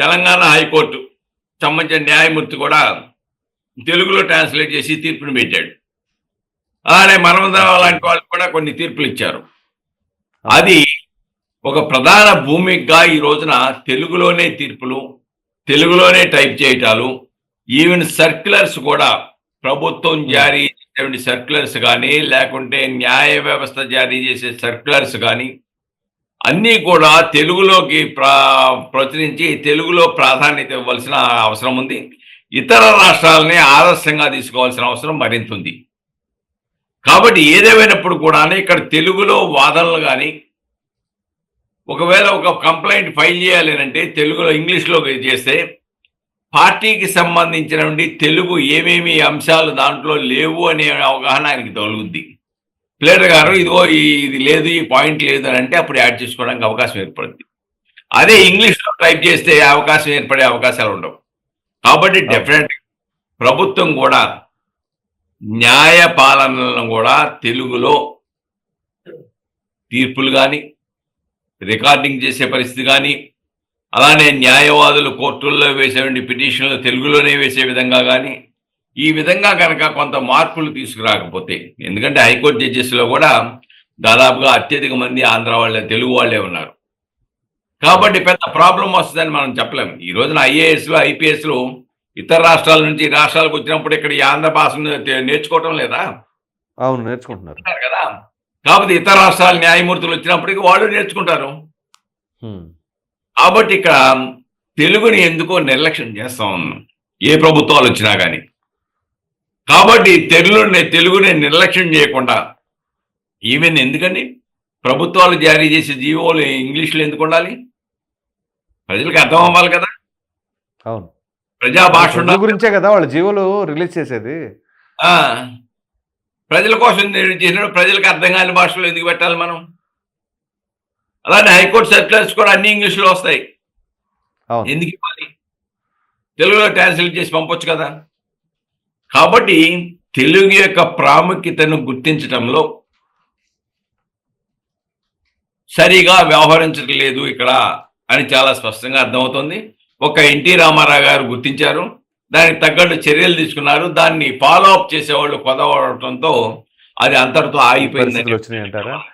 Telangana high court సంబంధించిన న్యాయమూర్తి కూడా తెలుగులో ట్రాన్స్లేట్ చేసి తీర్పుని పెట్టాడు. అలానే మనమందరం లాంటి వాళ్ళు కూడా కొన్ని తీర్పులు ఇచ్చారు. అది ఒక ప్రధాన భూమిగా ఈ రోజున తెలుగులోనే తీర్పులు తెలుగులోనే టైప్ చేయటాలు ఈవెన్ సర్క్యులర్స్ కూడా ప్రభుత్వం జారీ చేసేటువంటి సర్క్యులర్స్ కానీ లేకుంటే న్యాయ వ్యవస్థ జారీ చేసే సర్క్యులర్స్ కానీ అన్నీ కూడా తెలుగులోకి ప్రా ప్రచురించి తెలుగులో ప్రాధాన్యత ఇవ్వాల్సిన అవసరం ఉంది. ఇతర రాష్ట్రాలని ఆదర్శంగా తీసుకోవాల్సిన అవసరం మరింత ఉంది. కాబట్టి ఏదేమైనప్పుడు కూడా ఇక్కడ తెలుగులో వాదనలు కానీ ఒకవేళ ఒక కంప్లైంట్ ఫైల్ చేయాలి అంటే తెలుగులో ఇంగ్లీష్లో చేస్తే పార్టీకి సంబంధించిన తెలుగు ఏమేమి అంశాలు దాంట్లో లేవు అనే అవగాహన ఆయనకి తొలుగుద్ది ప్లేటర్ గారు ఇదిగో ఈ- ఇది లేదు ఈ పాయింట్ లేదు అని అంటే అప్పుడు యాడ్ చేసుకోవడానికి అవకాశం ఏర్పడుద్ది అదే ఇంగ్లీష్లో టైప్ చేస్తే అవకాశం ఏర్పడే అవకాశాలు ఉండవు. కాబట్టి డెఫినెట్ ప్రభుత్వం కూడా న్యాయ పాలనలను కూడా తెలుగులో తీర్పులు కానీ రికార్డింగ్ చేసే పరిస్థితి కానీ అలానే న్యాయవాదులు కోర్టుల్లో వేసేటువంటి పిటిషన్లు తెలుగులోనే వేసే విధంగా కానీ ఈ విధంగా కనుక కొంత మార్పులు తీసుకురాకపోతే ఎందుకంటే హైకోర్టు జడ్జెస్లో కూడా దాదాపుగా అత్యధిక మంది ఆంధ్ర వాళ్ళే తెలుగు వాళ్ళే ఉన్నారు. కాబట్టి పెద్ద ప్రాబ్లం వస్తుందని మనం చెప్పలేం. ఈ రోజున ఐఏఎస్లు ఐపీఎస్లు ఇతర రాష్ట్రాల నుంచి రాష్ట్రాలకు వచ్చినప్పుడు ఇక్కడ ఈ ఆంధ్ర భాషను నేర్చుకోవటం లేదా? అవును నేర్చుకుంటున్నారు. కదా. కాబట్టి ఇతర రాష్ట్రాల న్యాయమూర్తులు వచ్చినప్పటికీ వాళ్ళు నేర్చుకుంటారు. కాబట్టి ఇక్కడ తెలుగుని ఎందుకో నిర్లక్ష్యం చేస్తా. ఉన్నాం ఏ ప్రభుత్వాలు వచ్చినా కానీ కాబట్టి తెలుగుని తెలుగుని నిర్లక్ష్యం చేయకుండా ఈవెన్ ఎందుకండి ప్రభుత్వాలు జారీ చేసే జీవోలు ఇంగ్లీష్లో ఎందుకు ఉండాలి? ప్రజలకు అర్థం అవ్వాలి కదా. అవును. ప్రజా భాష గురించే కదా వాళ్ళు జీవోలు రిలీజ్ చేసేది. ఆ, ప్రజల కోసం చేసినప్పుడు ప్రజలకు అర్థం కాని భాషలో ఎందుకు పెట్టాలి మనం? అలానే హైకోర్టు సర్క్యులర్స్ కూడా అన్ని ఇంగ్లీష్లో వస్తాయి. ఎందుకు ఇవ్వాలి? తెలుగులో ట్రాన్స్లేట్ చేసి పంపొచ్చు కదా. కాబట్టి తెలుగు యొక్క ప్రాముఖ్యతను గుర్తించటంలో సరిగా వ్యవహరించట్లేదు ఇక్కడ అని చాలా స్పష్టంగా అర్థమవుతుంది. ఒక ఎన్టీ రామారావు గారు గుర్తించారు. దానికి తగ్గట్టు చర్యలు తీసుకున్నారు. దాన్ని ఫాలో అప్ చేసేవాళ్ళు కొదవడంతో అది అంతటితో ఆగిపోయింది అంటారా